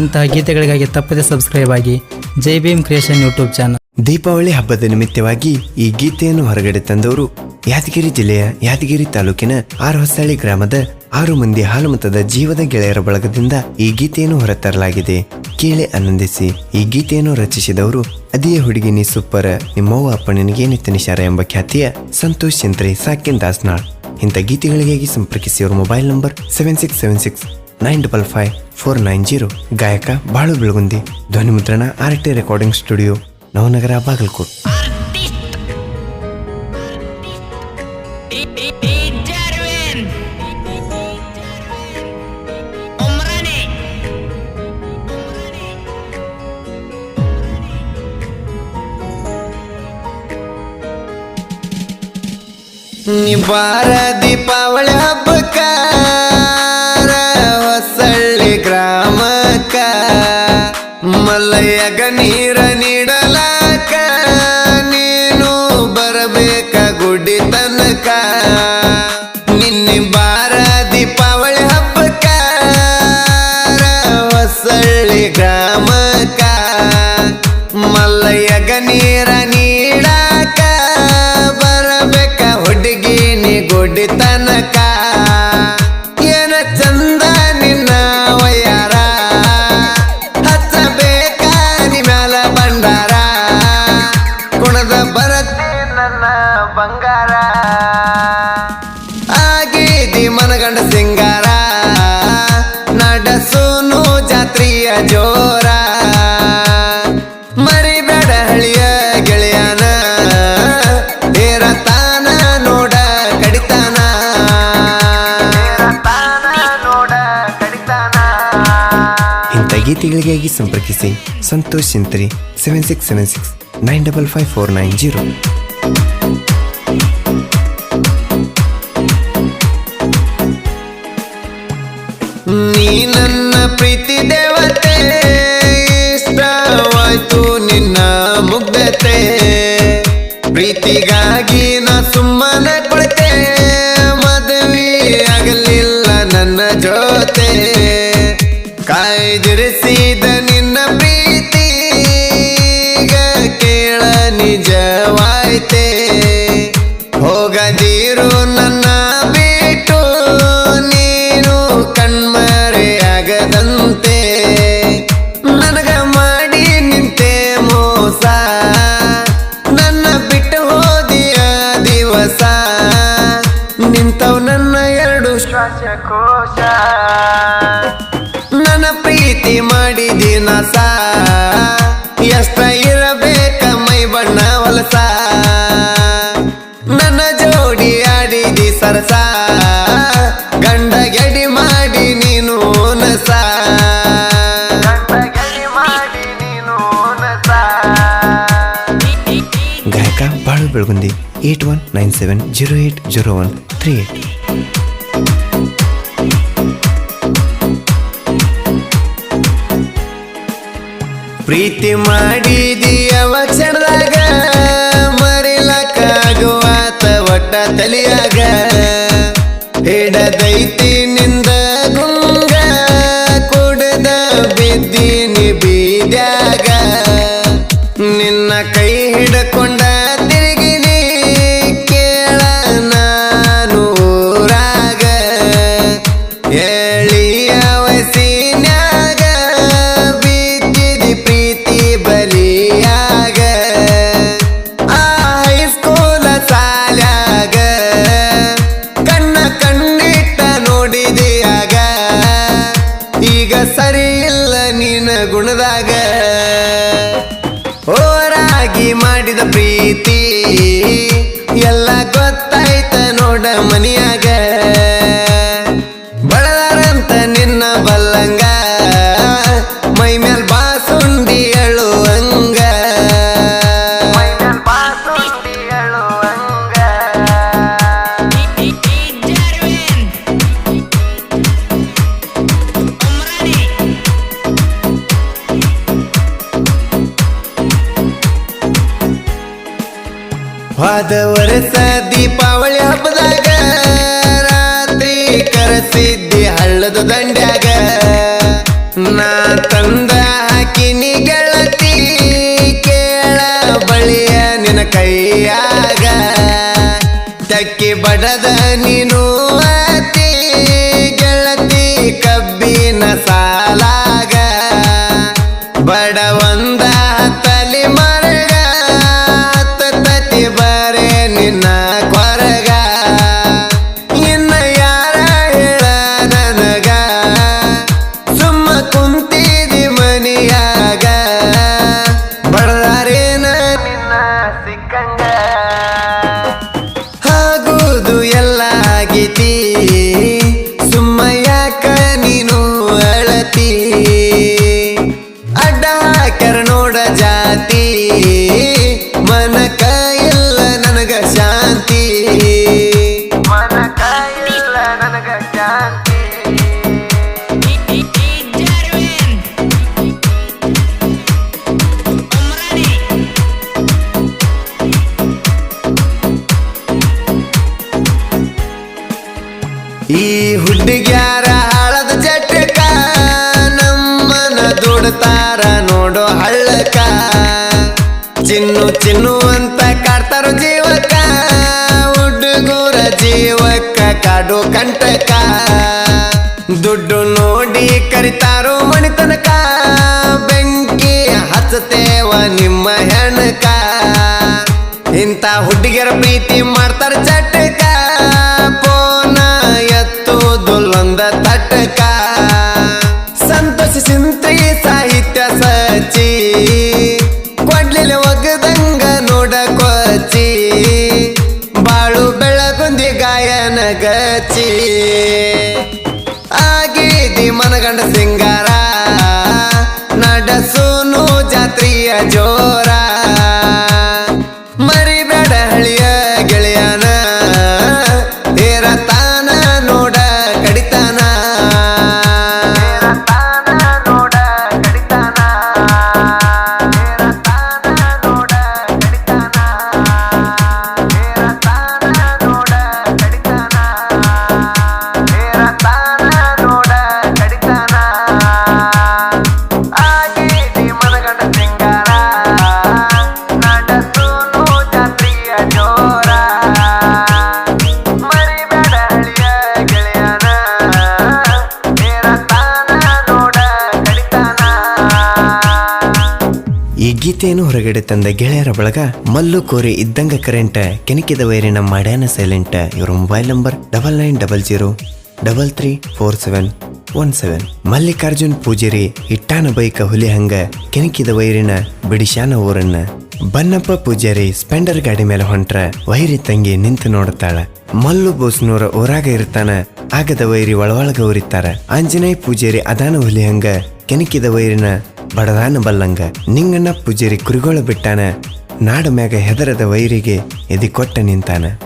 ಇಂತಹ ಗೀತೆಗಳಿಗಾಗಿ ತಪ್ಪದೆ ಸಬ್ಸ್ಕ್ರೈಬ್ ಆಗಿ Jai Bhim creation YouTube channel Deepavali ಹಬ್ಬದ ನಿಮಿತ್ತವಾಗಿ ಈ ಗೀತೆಯನ್ನು ಹೊರಗಡೆ ತಂದವರು ಯಾದಗಿರಿ ಜಿಲ್ಲೆಯ ಯಾದಗಿರಿ ತಾಲೂಕಿನ ಆರು ಹೊಸಳ್ಳಿ ಗ್ರಾಮದ ಆರು ಮಂದಿ ಹಾಲುಮತದ ಜೀವದ ಗೆಳೆಯರ ಬಳಗದಿಂದ ಈ ಗೀತೆಯನ್ನು ಹೊರತರಲಾಗಿದೆ. ಕೇಳಿ ಆನಂದಿಸಿ ಈ ಗೀತೆಯನ್ನು ರಚಿಸಿದವರು ಅದೇ ಹುಡುಗಿನಿ ಸುಪ್ಪರ, ನಿಮ್ಮವ್ವ ಅಪ್ಪಣ್ಣನಿಗೆ ನಿನಗೆ ನಿತ್ಯ ಎಂಬ ಖ್ಯಾತಿಯ ಸಂತೋಷ್ ಚಂತ್ರಿ ಸಾಕಿನ್ ದಾಸ್ನಾಳ್. ಇಂಥ ಗೀತೆಗಳಿಗಾಗಿ ಸಂಪರ್ಕಿಸಿ ಅವರ mobile number seven six seven six nine double five four nine zero ಗಾಯಕ ಬಾಳು ಬೆಳಗುಂದಿ ಧ್ವನಿ ಮುದ್ರಣ R T recording studio Navanagar Bagalkot Darwin Umrani ಬಾರ ದೀಪಾವಳಿ ಹಬ್ಬಕ್ಕ ಮಲ್ಲಯ್ಯಗ ನೀರ ನೀಡಾಕ ಬರಬೇಕ ಹುಡುಗಿ ನೀ ಗುಡಿ ತನಕ ಏನ ಚಂದ ನಿನ್ನ ವಯ್ಯಾರ ಹಚ್ಚಬೇಕ ನಿ ಮ್ಯಾಲ ಬಂಡಾರ ಕುಣದ ಬರತ್ತೆ ನನ್ನ ಬಂಗಾರ ಇಂಥ ಸಂಪರ್ಕಿಸಿ Santosh Sintri seven six seven six nine double five four nine zero ನನ್ನ ಪ್ರೀತಿ ದೇವತೆ, ಇಷ್ಟವಾಯ್ತು ನಿನ್ನ ಮುಗ್ಧತೆ. ಪ್ರೀತಿಗಾಗಿ ನಾ ಸುಮ್ಮನೆ ಕೊಡ್ತೆ ನಿಂತವ್ ನನ್ನ ಎರಡು ಶ್ವಾಸಕೋಶ. ನನ್ನ ಪ್ರೀತಿ ಮಾಡಿದಿ ನಸ. ಎಷ್ಟ ಇರಬೇಕ ಮೈ ಬಣ್ಣ ಹೊಲಸ. ನನ್ನ ಜೋಡಿ ಆಡಿದಿ ಸರಸ. ಗಂಡ ಗಡಿ ಮಾಡಿ ನೀನು ನಸ. ಗಾಯಕ Balu Belagundi. Eight one nine seven zero eight zero one three eight. ಪ್ರೀತಿ ಮಾಡಿದಿ ಅವ ಕ್ಷಣದಾಗ ಮರಿಲಕ್ಕಾಗುವಾತ ಒಟ್ಟ ತಲಿಯಾಗ. ಹಿಡದೈತಿ ನಿನ್ನ ಬಲ್ಲಂಗ ಮೈ ಮೇಲ್ ಬಾಸುಂಡಿ ಅಳುವಂಗ ಬಾಸುಂಡಿ ಅಳುವಂಗ ಬಡದ ನೀನು ಗೆಳತಿ ಕಬ್ಬಿನ ಸಾಲಾಗ. ಬಡವಂದ ஜ ಚಿನ್ನು ಚಿನ್ನು ಅಂತ ಕಾಡ್ತಾರ ಜೀವಕ ಹುಡುಗೂರ ಜೀವಕ್ಕ ಕಾಡು ಕಂಟಕ. ದುಡ್ಡು ನೋಡಿ ಕರಿತಾರೋ ಮಣಿತನಕ, ಬೆಂಕಿ ಹಚ್ಚತೇವ ನಿಮ್ಮ ಹೆಣಕ. ಇಂಥ ಹುಡುಗಿಯರ ಪ್ರೀತಿ ಮಾಡ್ತಾರ ಚಟಕ ಪೋನ ಎತ್ತುದುಲ್ಲೊಂದ ತಟಕ. ಸಂತೋಷ ಗೀತೆಯನ್ನು ಹೊರಗಡೆ ತಂದ ಗೆಳೆಯರ ಬಳಗ ಮಲ್ಲು ಕೋರಿ ಇದ್ದಂಗ ಕರೆಂಟ್ ಕೆನಕಿದ ವೈರಿನ ಮಾಡ್ಯಾನ ಸೈಲೆಂಟ್. ಇವರ mobile number double nine double zero double three four seven one seven Mallikarjun Pujari ಇಟ್ಟಾನ ಬೈಕ ಹುಲಿ ಹಂಗ ಕೆನಕಿದ ವೈರಿನ ಬಿಡಿಶಾನ ಊರನ್ನ. ಬನ್ನಪ್ಪ ಪೂಜಾರಿ ಸ್ಪೆಂಡರ್ ಗಾಡಿ ಮೇಲೆ ಹೊಂಟ್ರ, ವೈರಿ ತಂಗಿ ನಿಂತು ನೋಡ್ತಾಳ. ಮಲ್ಲು ಬೋಸ್ನೂರ ಊರಾಗ ಇರ್ತಾನ, ಆಗದ ವೈರಿ ಒಳವಾಳಗ ಉರಿತಾರ ಆಂಜನೇಯ ಪೂಜಾರಿ ಅದಾನ ಹುಲಿ ಹಂಗ ಕೆನಕಿದ ವೈರಿನ ಬಡದಾನ ಬಲ್ಲಂಗ ನಿಂಗಣ್ಣ ಪೂಜಾರಿ ಕುರಿಗೋಳ ಬಿಟ್ಟಾನ ನಾಡ ಮ್ಯಾಗ ಹೆದರದ ವೈರಿಗೆ ಎದಿ ಕೊಟ್ಟ ನಿಂತಾನ.